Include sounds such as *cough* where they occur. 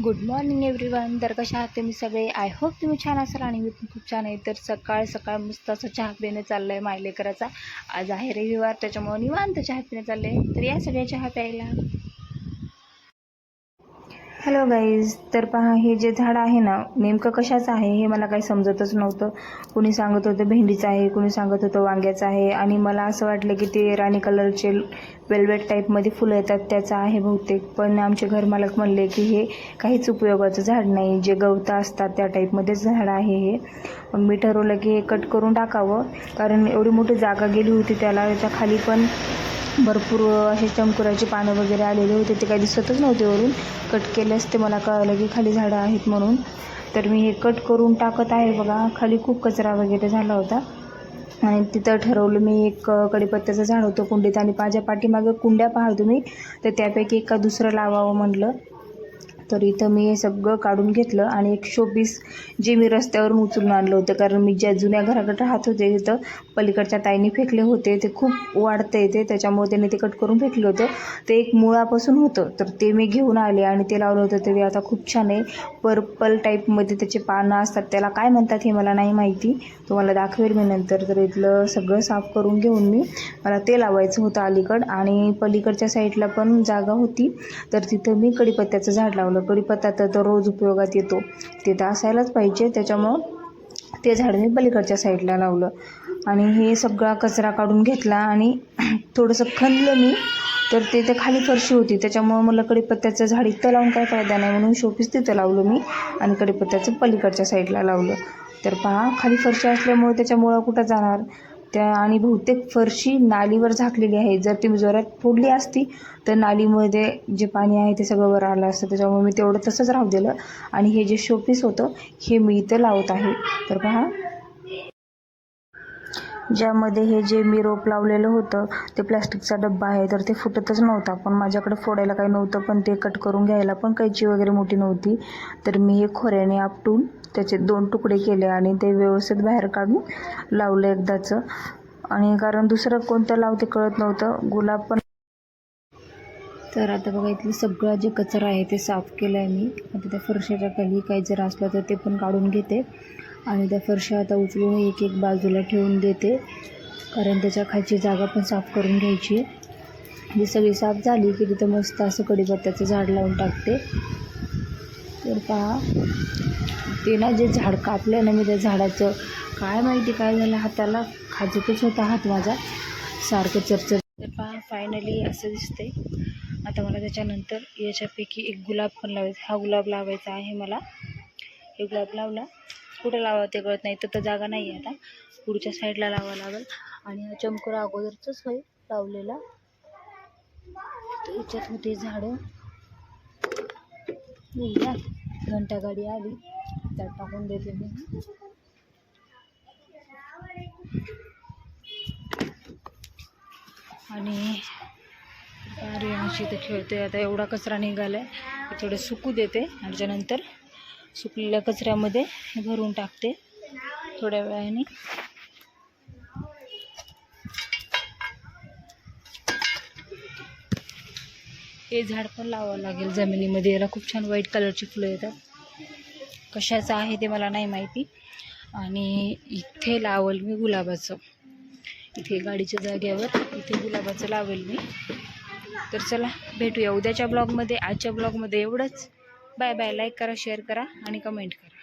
Good morning everyone तर कशा आहात तुम्ही सगळे. आय होप तुम्ही छान असाल आणि मी पण खूप छान आहे. तर सकाळ सकाळ मस्त असं चहा पिणे चाललं आहे मायलेकराचा. आज आहे रविवार त्याच्यामुळे निवांत चहा पिणे चाललं आहे तर या सगळ्या चहा प्यायला. हॅलो गाईज तर पहा हे जे झाड आहे ना नेमकं कशाचं आहे हे मला काही समजतच नव्हतं. कुणी सांगत होतं भेंडीचं आहे कुणी सांगत होतं वांग्याचं आहे. आणि मला असं वाटलं की ते राणी कलरचे वेल्वेट टाईपमध्ये फुलं येतात त्याचं आहे बहुतेक. पण आमचे घरमालक म्हणले की हे काहीच उपयोगाचं झाड नाही. जे गवतं असतात त्या टाईपमध्येच झाड आहे हे. मग मी ठरवलं की हे कट करून टाकावं. कारण एवढी मोठी जागा गेली होती त्याला त्याच्याखाली पण भरपूर असे चमकुराची पानं वगैरे आलेले होते ते काही दिसतच नव्हते वरून. कट केल्यास ते मला कळलं की खाली झाडं आहेत म्हणून. तर मी हे कट करून टाकत आहे बघा. खाली खूप कचरा वगैरे झाला होता. आणि तिथं ठरवलं मी एक कडीपत्त्याचं झाड होतं कुंडीत. आणि माझ्या पाठीमागं कुंड्या पाहा तुम्ही. तर त्यापैकी एका दुसरं लावावं म्हटलं तर इथं मी हे सगळं काढून घेतलं आणि एक शोपीस जे मी रस्त्यावरून उचलून आणलं होतं. कारण मी ज्या जुन्या घराकडे राहत होते तिथं पलीकडच्या ताईने फेकले होते. ते खूप वाढतं येते त्याच्यामुळे त्याने ते कट करून फेकलं होतं. ते एक मुळापासून होतं. तर ते मी घेऊन आले आणि ते लावलं होतं. ते आता खूप छान आहे. पर्पल टाईपमध्ये त्याचे पानं असतात. त्याला काय म्हणतात हे मला नाही माहिती. तुम्हाला दाखवेल मी नंतर. तर इथलं सगळं साफ करून घेऊन मी मला ते लावायचं होतं अलीकड. आणि पलीकडच्या साईडला पण जागा होती. तर तिथं मी कडीपत्त्याचं झाड लावलं कडीपत्ता तर रोज उपयोगात येतो. ते तर असायलाच पाहिजे. त्याच्यामुळं ते झाड मी पलीकडच्या साईडला लावलं. आणि हे सगळा कचरा काढून घेतला आणि *clears throat* थोडंसं खणलं मी. तर ते ते खाली फरशी होती. त्याच्यामुळं मला कडीपत्त्याचं झाड इथं लावून काय फायदा नाही म्हणून शोपीस तिथं लावलं मी आणि कडीपत्त्याचं पलीकडच्या साईडला लावलं. तर पहा खाली फरशी असल्यामुळे त्याच्यामुळं कुठं जाणार? त्या आणि बहुतेक फरशी नालीवर झाकलेली आहे. जर ती जोरात फोडली असती तर नालीमध्ये जे पाणी आहे ते सगळं वर आलं असतं. त्याच्यामुळे मी तेवढं तसंच राहू दिलं. आणि हे जे शोपीस होतं हे मी इथं लावत आहे. तर पहा. ज्यामध्ये हे जे मी रोप लावलेलं होतं ते प्लॅस्टिकचा डब्बा आहे. तर ते फुटतच नव्हता. पण माझ्याकडे फोडायला काही नव्हतं. पण ते कट करून घ्यायला पण कैची वगैरे मोठी नव्हती. तर मी हे खोऱ्याने आपटून त्याचे दोन तुकडे केले आणि ते व्यवस्थित बाहेर काढून लावलं एकदाचं. आणि कारण दुसरं कोणतं लावते कळत नव्हतं. गुलाब पण तर आता बघा इथलं सगळं जे कचरा आहे ते साफ केलं आहे मी. आता त्या फरशाच्या खाली काही जर असलं तर ते पण काढून घेते. आणि त्या फरशा आता उचलून एक एक बाजूला ठेवून देते. कारण त्याच्या खालची जागा पण साफ करून घ्यायची. आहे सगळी साफ झाली की तिथं मस्त असं कडीपत्त्याचं झाड लावून टाकते. तर पहा ते ना जे झाड कापलं ना मी त्या झाडाचं काय माहिती काय झालं हाताला खाजतच होता हात माझा. सारखं चरचर तर पहा फायनली असं दिसते आता मला त्याच्यानंतर याच्यापैकी एक गुलाब पण लावायचा हा गुलाब लावायचा आहे मला. हे गुलाब लावला. कुठं लावा ते कळत नाही तर तर जागा नाही आहे आता. पुढच्या साईडला लावावं लागेल. आणि हा चमकुरा अगोदरचंच होईल लावलेला. तर याच्यात होते झाडं. घंटा गाडी आली त्यात टाकून देते मी. आणि रियाशी तर खेळते आता एवढा कचरा निघाला आहे थोडं सुकू देते आणि त्याच्यानंतर सुकलेल्या कचऱ्यामध्ये भरून टाकते थोड्या वेळाने. हे झाड पण लावावं लागेल जमिनीमध्ये. याला खूप छान व्हाईट कलरची फुलं येतात. कशाचं आहे ते मला नाही माहिती. आणि इथे लावल मी गुलाबाचं. इथे गाडीच्या जाग्यावर इथे गुलाबाचं लावेल मी. तर चला भेटूया. उद्याच्या ब्लॉगमध्ये आजच्या ब्लॉगमध्ये एवढंच. बाय बाय लाईक करा शेअर करा आणि कमेंट करा.